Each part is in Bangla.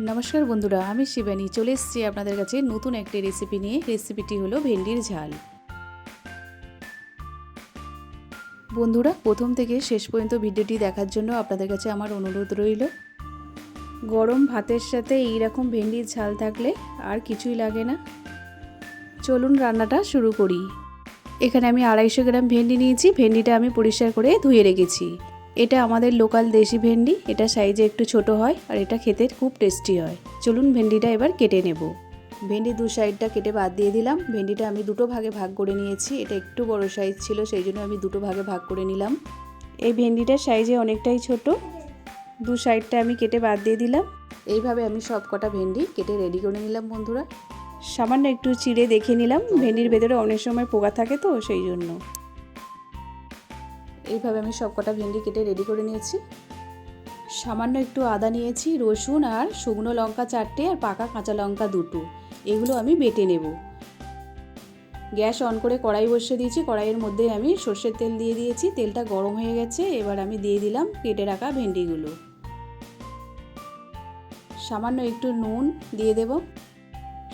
নমস্কার বন্ধুরা, আমি শিবানী। চলে এসেছি আপনাদের কাছে নতুন একটি রেসিপি নিয়ে। রেসিপিটি হলো ভেন্ডির ঝাল। বন্ধুরা, প্রথম থেকে শেষ পর্যন্ত ভিডিওটি দেখার জন্য আপনাদের কাছে আমার অনুরোধ রইল। গরম ভাতের সাথে এই রকম ভেন্ডির ঝাল থাকলে আর কিছুই লাগে না। চলুন রান্নাটা শুরু করি। এখানে আমি আড়াইশো গ্রাম ভেন্ডি নিয়েছি। ভেন্ডিটা আমি পরিষ্কার করে ধুয়ে রেখেছি। এটা আমাদের লোকাল দেশি ভেন্ডি, এটা সাইজে একটু ছোট হয় আর এটা খেতে খুব টেস্টি হয়। চলুন ভেন্ডিটা এবার কেটে নেব। ভেন্ডি দু সাইডটা কেটে বাদ দিয়ে দিলাম। ভেন্ডিটা আমি দুটো ভাগে ভাগ করে নিয়েছি। এটা একটু বড় সাইজ ছিল, সেই জন্য আমি দুটো ভাগে ভাগ করে নিলাম। এই ভেন্ডিটার সাইজে অনেকটাই ছোট। দু সাইডটা আমি কেটে বাদ দিয়ে দিলাম। এইভাবে আমি সব কটা ভেন্ডি কেটে রেডি করে নিলাম, বন্ধুরা। সামান্য একটু চিড়ে দেখে নিলাম। ভেন্ডির ভেতরে অনেক সময় পোকা থাকে তো, সেই জন্য। এইভাবে আমি সব কটা ভেন্ডি কেটে রেডি করে নিয়েছি। সামান্য একটু আদা নিয়েছি, রসুন আর শুকনো লঙ্কা চারটে আর পাকা কাঁচা লঙ্কা দুটো। এগুলো আমি বেটে নেব। গ্যাস অন করে কড়াই বসিয়ে দিয়েছি। কড়াইয়ের মধ্যে আমি সর্ষের তেল দিয়ে দিয়েছি। তেলটা গরম হয়ে গেছে, এবার আমি দিয়ে দিলাম কেটে রাখা ভেন্ডিগুলো। সামান্য একটু নুন দিয়ে দেব।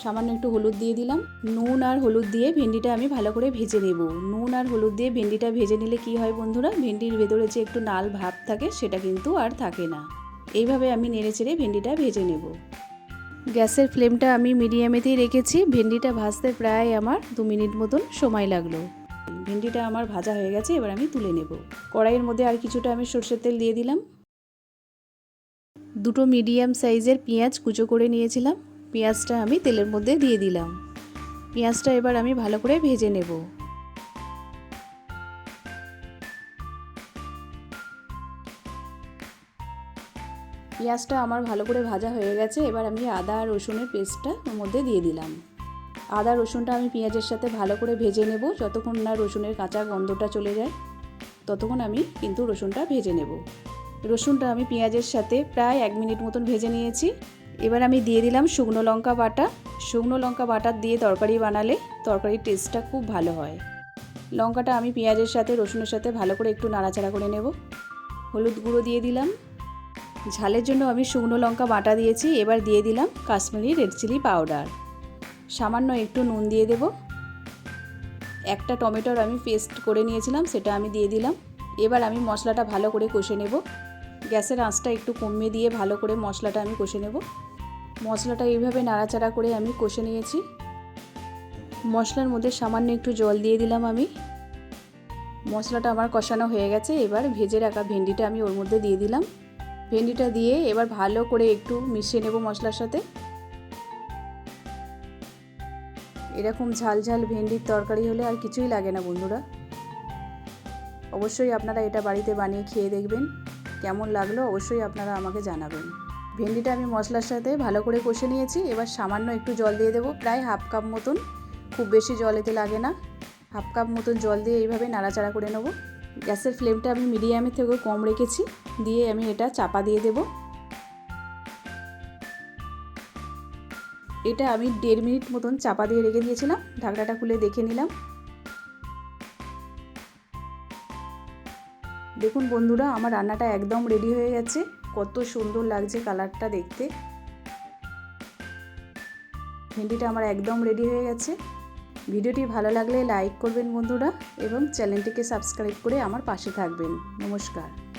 সামান্য একটু হলুদ দিয়ে দিলাম। নুন আর হলুদ দিয়ে ভেন্ডিটা আমি ভালো করে ভেজে নেব। নুন আর হলুদ দিয়ে ভেন্ডিটা ভেজে নিলে কি হয় বন্ধুরা? ভেন্ডির ভেতরে যে একটু নাল ভাব থাকে, সেটা কিন্তু আর থাকে না। এইভাবে আমি নেড়ে চেড়ে ভেন্ডিটা ভেজে নেব। গ্যাসের ফ্লেমটা আমি মিডিয়ামেতেই রেখেছি। ভেন্ডিটা ভাজতে প্রায় আমার দু মিনিট মতন সময় লাগল। ভেন্ডিটা আমার ভাজা হয়ে গেছে, এবার আমি তুলে নেব। কড়াইয়ের মধ্যে আর কিছুটা আমি সর্ষের তেল দিয়ে দিলাম। দুটো মিডিয়াম সাইজের পেঁয়াজ কুচো করে নিয়েছিলাম। পেঁয়াজটা আমি তেলের মধ্যে দিয়ে দিলাম। পেঁয়াজটা এবার আমি ভালো করে ভেজে নেব। পেঁয়াজটা আমার ভালো করে ভাজা হয়ে গেছে, এবার আমি আদা আর রসুনের পেস্টটা ওর মধ্যে দিয়ে দিলাম। আদা, রসুনটা আমি পেঁয়াজের সাথে ভালো করে ভেজে নেব, যতক্ষণ না রসুনের কাঁচা গন্ধটা চলে যায়, ততক্ষণ আমি কিন্তু রসুনটা ভেজে নেব। রসুনটা আমি পেঁয়াজের সাথে প্রায় এক মিনিট মতন ভেজে নিয়েছি। এবার আমি দিয়ে দিলাম শুকনো লঙ্কা বাটা। শুকনো লঙ্কা বাটা দিয়ে তরকারি বানালে তরকারির টেস্টটা খুব ভালো হয়। লঙ্কাটা আমি পেঁয়াজের সাথে, রসুনের সাথে ভালো করে একটু নাড়াচাড়া করে নেব। হলুদ গুঁড়ো দিয়ে দিলাম। ঝালের জন্য আমি শুকনো লঙ্কা বাটা দিয়েছি। এবার দিয়ে দিলাম কাশ্মীরি রেড চিলি পাউডার। সামান্য একটু নুন দিয়ে দেব। একটা টমেটোর আমি পেস্ট করে নিয়েছিলাম, সেটা আমি দিয়ে দিলাম। এবার আমি মশলাটা ভালো করে কষে নেব। গ্যাসের আঁচটা একটু কমিয়ে দিয়ে ভালো করে মশলাটা আমি কষে নেব। মশলাটা এইভাবে নাড়াচাড়া করে আমি কষে নিয়েছি। মশলার মধ্যে সামান্য একটু জল দিয়ে দিলাম আমি। মশলাটা আমার কষানো হয়ে গেছে, এবার ভেজে রাখা ভেন্ডিটা আমি ওর মধ্যে দিয়ে দিলাম। ভেন্ডিটা দিয়ে এবার ভালো করে একটু মিশিয়ে নেব মশলার সাথে। এরকম ঝাল ঝাল ভেন্ডির তরকারি হলে আর কিছুই লাগে না বন্ধুরা। অবশ্যই আপনারা এটা বাড়িতে বানিয়ে খেয়ে দেখবেন। কেমন লাগল অবশ্যই আপনারা আমাকে জানাবেন। ভেন্ডিটা আমি মশলার সাথে ভালো করে কষে নিয়েছি। এবার সামান্য একটু জল দিয়ে দেবো, প্রায় হাফ কাপ মতন। খুব বেশি জল এতে লাগে না। হাফ কাপ মতন জল দিয়ে এইভাবে নাড়াচাড়া করে নেব। গ্যাসের ফ্লেমটা আমি মিডিয়ামের থেকেও কম রেখেছি, দিয়ে আমি এটা চাপা দিয়ে দেব। এটা আমি দেড় মিনিট মতন চাপা দিয়ে রেখে দিয়েছিলাম, ঢাকনাটা খুলে দেখে নিলাম। দেখুন বন্ধুরা, আমার রান্নাটা একদম রেডি হয়ে গেছে। কত সুন্দর লাগছে কালারটা দেখতে। ভেন্ডিটা আমার একদম রেডি হয়ে গেছে। ভিডিওটি ভালো লাগলে লাইক করবেন বন্ধুরা এবং চ্যানেলটিকে সাবস্ক্রাইব করে আমার পাশে থাকবেন। নমস্কার।